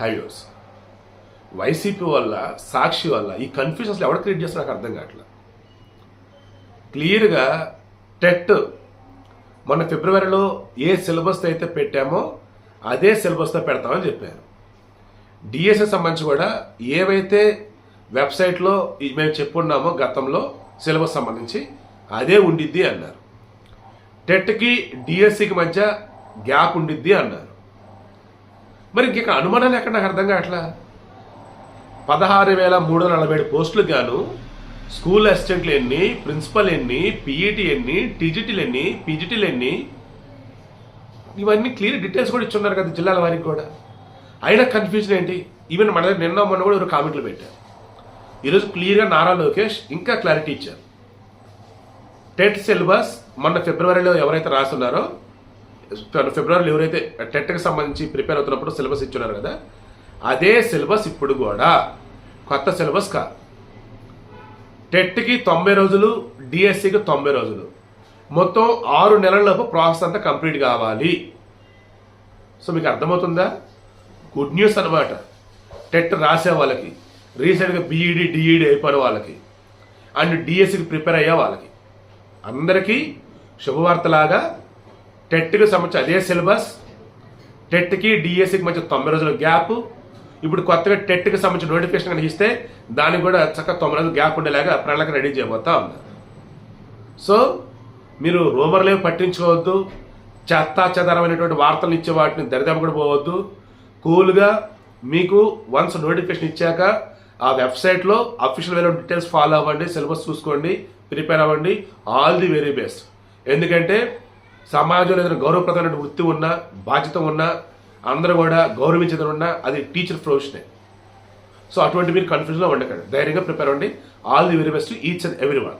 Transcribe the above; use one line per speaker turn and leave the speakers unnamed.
Highways YCP వల్ల సాక్షి వల్ల ఈ కన్ఫ్యూజన్స్లో ఎవరు క్రియేట్ చేస్తే నాకు అర్థం కావట్లేదు. క్లియర్గా టెట్ మొన్న ఫిబ్రవరిలో ఏ సిలబస్ అయితే పెట్టామో అదే సిలబస్తో పెడతామని చెప్పారు. డిఎస్ఎస్ సంబంధించి కూడా ఏవైతే వెబ్సైట్లో మేము చెప్పున్నామో గతంలో సిలబస్ సంబంధించి అదే ఉండిద్ది అన్నారు. టెట్కి డిఎస్సికి మధ్య గ్యాప్ ఉండిద్ది అన్నారు. మరి ఇంక అనుమానాలు ఎక్కడ? నాకు అర్థం కావట్లా? పదహారు వేల మూడు వందల నలభై ఏడు పోస్టులు గాను స్కూల్ అసిస్టెంట్లు ఎన్ని ప్రిన్సిపల్ ఎన్ని పీఈటీ ఎన్ని టీజీటీలు ఎన్ని పీజీటీలు ఎన్ని? ఇవన్నీ క్లియర్ డీటెయిల్స్ కూడా ఇచ్చున్నారు కదా జిల్లాల వారికి కూడా. అయినా కన్ఫ్యూజన్ ఏంటి? ఈవెన్ మన దగ్గర నిన్న మొన్న కూడా ఒక కామెంట్లు పెట్టారు. ఈరోజు క్లియర్గా నారా లోకేష్ ఇంకా క్లారిటీ ఇచ్చారు. టెట్ సిలబస్ మొన్న ఫిబ్రవరిలో ఎవరైతే రాస్తున్నారో ఫిబ్రవరిలో ఎవరైతే టెట్కి సంబంధించి ప్రిపేర్ అవుతున్నప్పుడు సిలబస్ ఇచ్చున్నారు కదా అదే సిలబస్ ఇప్పుడు కూడా. కొత్త సిలబస్ కాదు. టెట్కి తొంభై రోజులు డిఎస్సికి తొంభై రోజులు. మొత్తం ఆరు నెలలలోపు ప్రాసెస్ అంతా కంప్లీట్ కావాలి. సో మీకు అర్థమవుతుందా? గుడ్ న్యూస్ అనమాట టెట్ రాసే వాళ్ళకి రీసెంట్గా బీఈడి డిఈడి అయిపోయిన వాళ్ళకి అండ్ డిఎస్సికి ప్రిపేర్ అయ్యే వాళ్ళకి. అందరికీ శుభవార్తలాగా టెట్కి సంబంధించి అదే సిలబస్ టెట్కి డిఎస్సికి మధ్య తొంభై రోజుల గ్యాప్. ఇప్పుడు కొత్తగా టెట్కి సంబంధించిన నోటిఫికేషన్ కనుక ఇస్తే దానికి కూడా చక్కగా తొంభై రోజులు గ్యాప్ ఉండేలాగా ప్రణాళిక రెడీ చేయబోతా సో మీరు రూమర్లేవి పట్టించుకోవద్దు. చెత్తా చెదరమైనటువంటి వార్తలు ఇచ్చే వాటిని దరిదాపు పోవద్దు. కూల్గా మీకు వన్స్ నోటిఫికేషన్ ఇచ్చాక ఆ వెబ్సైట్లో అఫీషియల్ వేలో డీటెయిల్స్ ఫాలో అవ్వండి సిలబస్ చూసుకోండి ప్రిపేర్ అవ్వండి. All the very best. ఎందుకంటే సమాజంలో ఏదైనా గౌరవప్రదమైన వృత్తి ఉన్నా బాధ్యత ఉన్నా అందరూ కూడా గౌరవించదని ఉన్నా అది టీచర్ ప్రొఫెషనే సో అటువంటి మీరు కన్ఫ్యూజన్లో ఉండకండి. ధైర్యంగా ప్రిపేర్ అవ్వండి. All the very best each and every one